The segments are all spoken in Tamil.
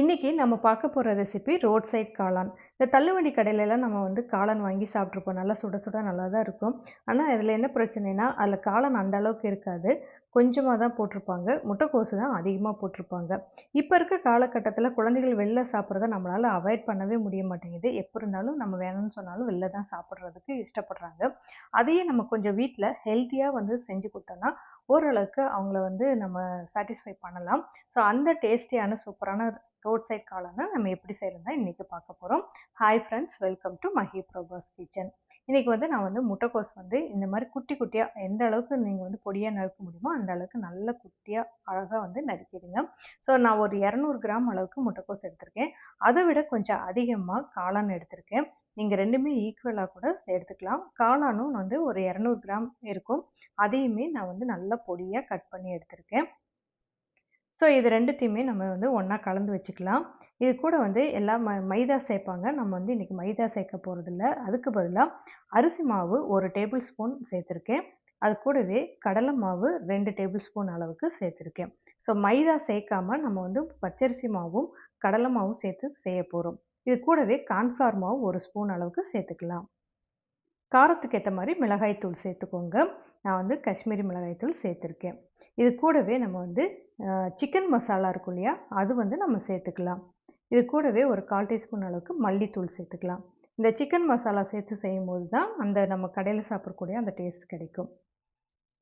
இன்றைக்கி நம்ம பார்க்க போகிற ரெசிபி ரோட் சைட் காளான். இந்த தள்ளுவண்டி கடையிலலாம் நம்ம வந்து காளான் வாங்கி சாப்பிட்ருப்போம் நல்லா சுட சுட நல்லா தான் இருக்கும். ஆனால் இதில் என்ன பிரச்சனைனா அதில் காளான் அந்த அளவுக்கு இருக்காது. கொஞ்சமாக தான் போட்டிருப்பாங்க. முட்டைக்கோசு தான் அதிகமாக போட்டிருப்பாங்க. இப்போ இருக்க காலகட்டத்தில் குழந்தைகள் வெளில சாப்பிட்றத நம்மளால் அவாய்ட் பண்ணவே முடிய மாட்டேங்குது. எப்போ இருந்தாலும் நம்ம வேணும்னு சொன்னாலும் வெளில தான் சாப்பிட்றதுக்கு இஷ்டப்படுறாங்க. அதையே நம்ம கொஞ்சம் வீட்டில் ஹெல்த்தியாக வந்து செஞ்சு கொடுத்தோன்னா ஓரளவுக்கு அவங்கள வந்து நம்ம சாட்டிஸ்ஃபை பண்ணலாம். ஸோ அந்த டேஸ்டியான சூப்பரான ரோட் சைட் காளானை நம்ம எப்படி செய்யறதுனா இன்றைக்கி பார்க்க போகிறோம் hi friends welcome to Mahi ப்ரோபர்ஸ் kitchen இன்றைக்கி வந்து நான் வந்து முட்டைக்கோஸ் வந்து இந்த மாதிரி குட்டி குட்டியாக எந்த அளவுக்கு நீங்கள் வந்து பொடியாக நறுக்க முடியுமோ அந்த அளவுக்கு நல்ல குட்டியாக அழகாக வந்து நறுக்கிடுங்க. ஸோ நான் ஒரு இரநூறு கிராம் அளவுக்கு முட்டைக்கோஸ் எடுத்திருக்கேன். அதை விட கொஞ்சம் அதிகமாக காளான் எடுத்திருக்கேன். நீங்கள் ரெண்டுமே ஈக்குவலாக கூட எடுத்துக்கலாம். காளானும் வந்து ஒரு இரநூறு கிராம் இருக்கும். அதையுமே நான் வந்து நல்லா பொடியாக கட் பண்ணி எடுத்திருக்கேன். ஸோ இது ரெண்டுத்தையுமே நம்ம வந்து ஒன்றா கலந்து வச்சுக்கலாம். இது கூட வந்து எல்லாம் ம மைதா சேர்ப்பாங்க. நம்ம வந்து இன்றைக்கி மைதா சேர்க்க போகிறதில்ல அதுக்கு பதிலாக அரிசி மாவு ஒரு டேபிள் ஸ்பூன் சேர்த்துருக்கேன். அது கூடவே கடலை மாவு ரெண்டு டேபிள் ஸ்பூன் அளவுக்கு சேர்த்துருக்கேன். ஸோ மைதா சேர்க்காம நம்ம வந்து பச்சரிசி மாவும் கடலை மாவும் சேர்த்து செய்ய போகிறோம் இது கூடவே கார்ன்ஃப்ளவர் மாவு ஒரு ஸ்பூன் அளவுக்கு சேர்த்துக்கலாம். காரத்துக்கு ஏற்ற மாதிரி மிளகாய்த்தூள் சேர்த்துக்கோங்க. நான் வந்து காஷ்மீரி மிளகாய்த்தூள் சேர்த்துருக்கேன். இது கூடவே நம்ம வந்து சிக்கன் மசாலா இருக்கும் இல்லையா? அது வந்து நம்ம சேர்த்துக்கலாம். இது கூடவே ஒரு கால் டீஸ்பூன் அளவுக்கு மல்லித்தூள் சேர்த்துக்கலாம். இந்த சிக்கன் மசாலா சேர்த்து செய்யும்போது தான் அந்த நம்ம கடையில் சாப்பிடக்கூடிய அந்த டேஸ்ட் கிடைக்கும்.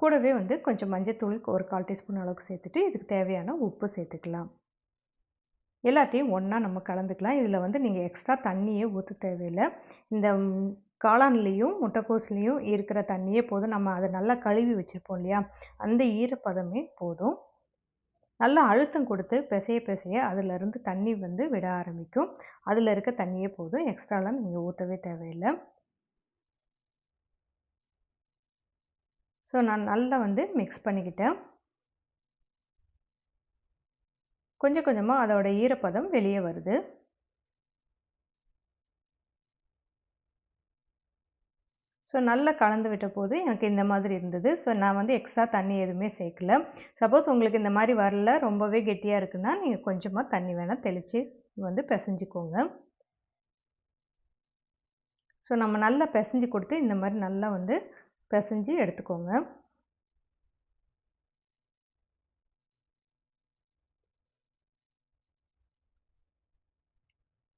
கூடவே வந்து கொஞ்சம் மஞ்சத்தூள் ஒரு கால் டீஸ்பூன் அளவுக்கு சேர்த்துட்டு இதுக்கு தேவையான உப்பு சேர்த்துக்கலாம். எல்லாத்தையும் ஒன்றா நம்ம கலந்துக்கலாம். இதில் வந்து நீங்கள் எக்ஸ்ட்ரா தண்ணியே ஊற்ற தேவையில்லை. இந்த காளான்லேயும் முட்டைக்கோஸ்லேயும் இருக்கிற தண்ணியே போதும். நம்ம அதை நல்லா கழுவி வச்சுருப்போம் இல்லையா? அந்த ஈரப்பதமே போதும். நல்லா அழுத்தம் கொடுத்து பிசைய பிசைய அதிலிருந்து தண்ணி வந்து விட ஆரம்பிக்கும். அதில் இருக்க தண்ணியே போதும். எக்ஸ்ட்ராலாம் நீங்கள் ஊற்றவே தேவையில்லை. ஸோ நான் நல்லா வந்து மிக்ஸ் பண்ணிக்கிட்டேன். கொஞ்சம் கொஞ்சமாக அதோடய ஈரப்பதம் வெளியே வருது. ஸோ நல்லா கலந்து விட்ட போது எனக்கு இந்த மாதிரி இருந்தது. ஸோ நான் வந்து எக்ஸ்ட்ரா தண்ணி எதுவுமே சேர்க்கல. சப்போஸ் உங்களுக்கு இந்த மாதிரி வரல ரொம்பவே கெட்டியாக இருக்குன்னா நீங்கள் கொஞ்சமாக தண்ணி வேணால் தெளித்து வந்து பிசைஞ்சிக்கோங்க. ஸோ நம்ம நல்லா பிசைஞ்சு கொடுத்து இந்த மாதிரி நல்லா வந்து பிசைஞ்சு எடுத்துக்கோங்க.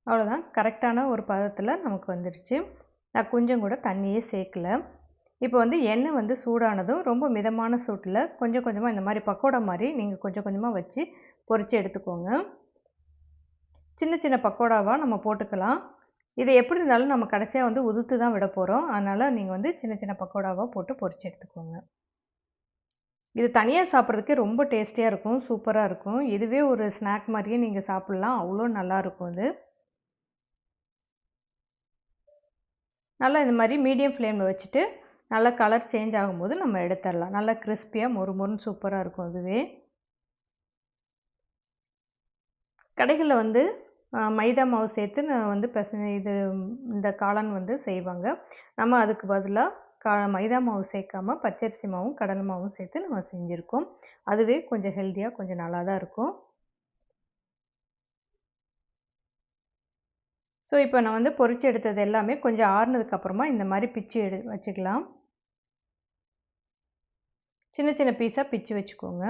அவ்வளோதான் கரெக்டான ஒரு பதத்தில் நமக்கு வந்துடுச்சு நான் கொஞ்சம் கூட தண்ணியே சேர்க்கல. இப்போ வந்து எண்ணெய் வந்து சூடானதும் ரொம்ப மிதமான சூட்டில் கொஞ்சம் கொஞ்சமாக இந்த மாதிரி பக்கோடா மாதிரி நீங்கள் கொஞ்சம் கொஞ்சமாக வச்சு பொறிச்சு எடுத்துக்கோங்க. சின்ன சின்ன பக்கோடாவாக நம்ம போட்டுக்கலாம். இது எப்படி இருந்தாலும் நம்ம கடைசியாக வந்து உதுத்து தான் விட போகிறோம் அதனால் நீங்கள் வந்து சின்ன சின்ன பக்கோடாவாக போட்டு பொறிச்சு எடுத்துக்கோங்க. இது தனியாக சாப்பிட்றதுக்கே ரொம்ப டேஸ்டியாக இருக்கும் சூப்பராக இருக்கும். இதுவே ஒரு ஸ்நாக் மாதிரியே நீங்கள் சாப்பிட்லாம். அவ்வளோ நல்லாயிருக்கும் இது நல்லா இந்த மாதிரி மீடியம் ஃப்ளேமில் வச்சுட்டு நல்லா கலர் சேஞ்ச் ஆகும்போது நம்ம எடுத்துடலாம். நல்லா கிறிஸ்பியாக மொறு மொறுன்னு சூப்பராக இருக்கும் அதுவே. கடைகளில் வந்து மைதா மாவு சேர்த்து நான் வந்து பெச இது இந்த காளான் வந்து செய்வாங்க. நம்ம அதுக்கு பதிலாக கா மைதா மாவு சேர்க்காம பச்சரிசி மாவும் கடலை மாவும் சேர்த்து நம்ம செஞ்சுருக்கோம். அதுவே கொஞ்சம் ஹெல்த்தியாக கொஞ்சம் நல்லா தான் இருக்கும். ஸோ இப்போ நான் வந்து பொறிச்சு எடுத்தது எல்லாமே கொஞ்சம் ஆறுனதுக்கப்புறமா இந்த மாதிரி பிச்சு எடு வச்சுக்கலாம். சின்ன சின்ன பீஸாக பிச்சு வச்சுக்கோங்க.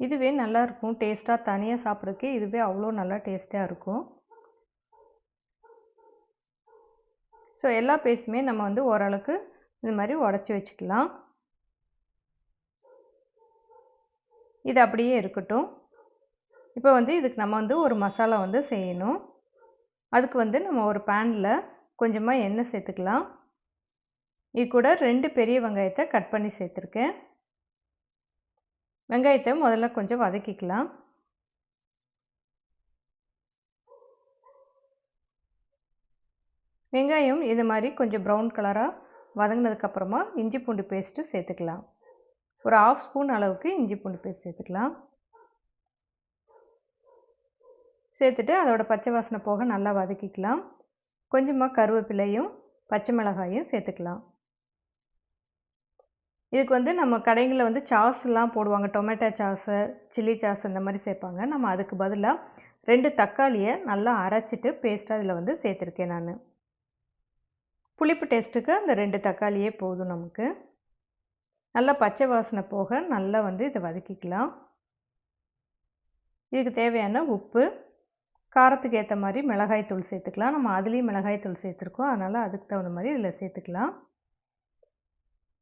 இதுவே நல்லாயிருக்கும் டேஸ்ட்டாக தனியாக சாப்பிட்றதுக்கே இதுவே அவ்வளோ நல்லா டேஸ்ட்டாக இருக்கும். ஸோ எல்லா பீஸுமே நம்ம வந்து ஓரளவுக்கு இது மாதிரி உடச்சி வச்சுக்கலாம். இது அப்படியே இருக்கட்டும். இப்போ வந்து இதுக்கு நம்ம வந்து ஒரு மசாலா வந்து செய்யணும். அதுக்கு வந்து நம்ம ஒரு பேனில் கொஞ்சமாக எண்ணெய் சேர்த்துக்கலாம். இது கூட ரெண்டு பெரிய வெங்காயத்தை கட் பண்ணி சேர்த்துருக்கேன். வெங்காயத்தை முதல்ல கொஞ்சம் வதக்கிக்கலாம். வெங்காயம் இது மாதிரி கொஞ்சம் ப்ரௌன் கலராக வதங்கினதுக்கப்புறமா இஞ்சி பூண்டு பேஸ்ட்டு சேர்த்துக்கலாம். ஒரு ஆஃப் ஸ்பூன் அளவுக்கு இஞ்சி பூண்டு பேஸ்ட் சேர்த்துக்கலாம். சேர்த்துட்டு அதோட பச்சை வாசனை போக நல்லா வதக்கிக்கலாம். கொஞ்சமாக கருவேப்பிலையும் பச்சை மிளகாயும் சேர்த்துக்கலாம். இதுக்கு வந்து நம்ம கடைகளில் வந்து சாஸ்லாம் போடுவாங்க. டொமேட்டோ சாஸு சில்லி சாஸ் இந்த மாதிரி சேர்ப்பாங்க. நம்ம அதுக்கு பதிலாக ரெண்டு தக்காளியை நல்லா அரைச்சிட்டு பேஸ்ட்டாக இதில் வந்து சேர்த்துருக்கேன் நான். புளிப்பு டேஸ்ட்டுக்கு அந்த ரெண்டு தக்காளியே போதும் நமக்கு. நல்லா பச்சை வாசனை போக நல்லா வந்து இதை வதக்கிக்கலாம். இதுக்கு தேவையான உப்பு காரத்துக்கு ஏற்ற மாதிரி மிளகாய் தூள் சேர்த்துக்கலாம். நம்ம அதுலேயும் மிளகாய் தூள் சேர்த்துருக்கோம். அதனால் அதுக்கு தகுந்த மாதிரி இதில் சேர்த்துக்கலாம்.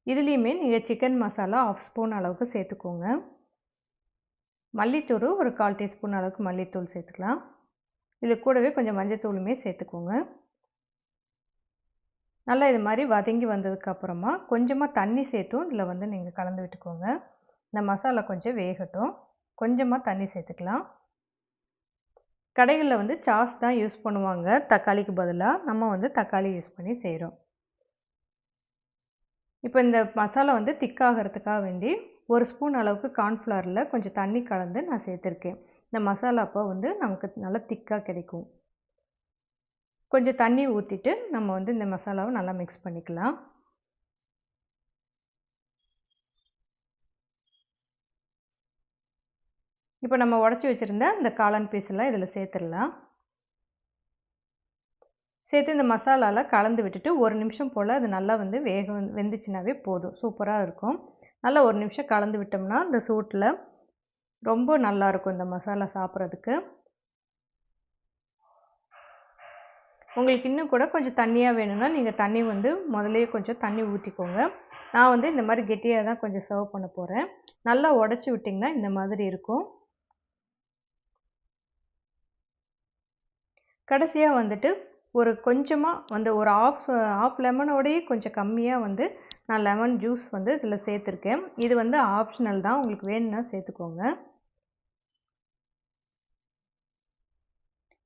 இதுலேயுமே நீங்கள் சிக்கன் மசாலா ஆஃப் ஸ்பூன் அளவுக்கு சேர்த்துக்கோங்க. மல்லித்தூள் ஒரு கால் டீஸ்பூன் அளவுக்கு மல்லித்தூள் சேர்த்துக்கலாம். இது கூடவே கொஞ்சம் மஞ்சத்தூளுமே சேர்த்துக்கோங்க. நல்லா இது மாதிரி வதங்கி வந்ததுக்கப்புறமா கொஞ்சமாக தண்ணி சேர்த்தும். இதில் வந்து நீங்கள் கலந்து விட்டுக்கோங்க. இந்த மசாலா கொஞ்சம் வேகட்டும். கொஞ்சமாக தண்ணி சேர்த்துக்கலாம். கடைகளில் வந்து சாஸ் தான் யூஸ் பண்ணுவாங்க. தக்காளிக்கு பதிலாக நம்ம வந்து தக்காளி யூஸ் பண்ணி செய்கிறோம் இப்போ இந்த மசாலா வந்து திக்காகிறதுக்காக வேண்டி ஒரு ஸ்பூன் அளவுக்கு கார்ன்ஃப்ளவரில் கொஞ்சம் தண்ணி கலந்து நான் சேர்த்துருக்கேன். இந்த மசாலா அப்போ வந்து நமக்கு நல்லா திக்காக கிடைக்கும். கொஞ்சம் தண்ணி ஊற்றிட்டு நம்ம வந்து இந்த மசாலாவை நல்லா மிக்ஸ் பண்ணிக்கலாம். இப்போ நம்ம உடச்சி வச்சுருந்த இந்த காளான் பீஸ் எல்லாம் இதில் சேர்த்துடலாம். சேர்த்து இந்த மசாலாவில் கலந்து விட்டுட்டு ஒரு நிமிஷம் போல் அது நல்லா வந்து வேக வெந்துச்சுனாவே போதும். சூப்பராக இருக்கும். நல்லா ஒரு நிமிஷம் கலந்து விட்டோம்னா இந்த சூட்டில் ரொம்ப நல்லாயிருக்கும் இந்த மசாலா சாப்பிட்றதுக்கு. உங்களுக்கு இன்னும் கூட கொஞ்சம் தண்ணியாக வேணும்னா நீங்கள் தண்ணி வந்து முதல்லையே கொஞ்சம் தண்ணி ஊற்றிக்கோங்க நான் வந்து இந்த மாதிரி கெட்டியாக தான் கொஞ்சம் சர்வ் பண்ண போகிறேன் நல்லா உடச்சி விட்டிங்கன்னா இந்த மாதிரி இருக்கும். கடைசியாக வந்துட்டு ஒரு கொஞ்சமாக வந்து ஒரு ஆஃப் ஆஃப் லெமனோடையே கொஞ்சம் கம்மியாக வந்து நான் லெமன் ஜூஸ் வந்து இதில் சேர்த்துருக்கேன். இது வந்து ஆப்ஷனல் தான். உங்களுக்கு வேணும்னா சேர்த்துக்கோங்க.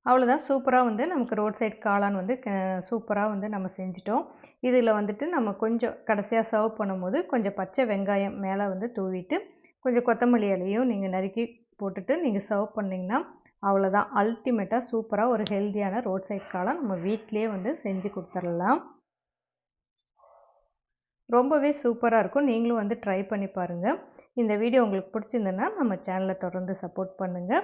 அவ்வளோதான் சூப்பராக வந்து நமக்கு ரோட் சைட் காளான் வந்து சூப்பராக வந்து நம்ம செஞ்சிட்டோம். இதில் வந்துட்டு நம்ம கொஞ்சம் கடைசியாக சர்வ் பண்ணும்போது கொஞ்சம் பச்சை வெங்காயம் மேலே வந்து தூவிட்டு கொஞ்சம் கொத்தமல்லி இலையும் நீங்கள் நறுக்கி போட்டுட்டு நீங்கள் சர்வ் பண்ணிங்கன்னா அவ்வளோதான் அல்டிமேட்டாக சூப்பராக ஒரு ஹெல்த்தியான ரோட் சைட் காளான் நம்ம வீட்லேயே வந்து செஞ்சு கொடுத்துடலாம். ரொம்பவே சூப்பராக இருக்கும். நீங்களும் வந்து ட்ரை பண்ணி பாருங்கள் இந்த வீடியோ உங்களுக்கு பிடிச்சிருந்ததுன்னா நம்ம சேனலை தொடர்ந்து சப்போர்ட் பண்ணுங்கள்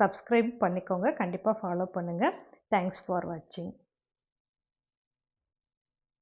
சப்ஸ்கிரைப் பண்ணிக்கோங்க. கண்டிப்பாக ஃபாலோ பண்ணுங்கள் தேங்க்ஸ் ஃபார் வாட்சிங்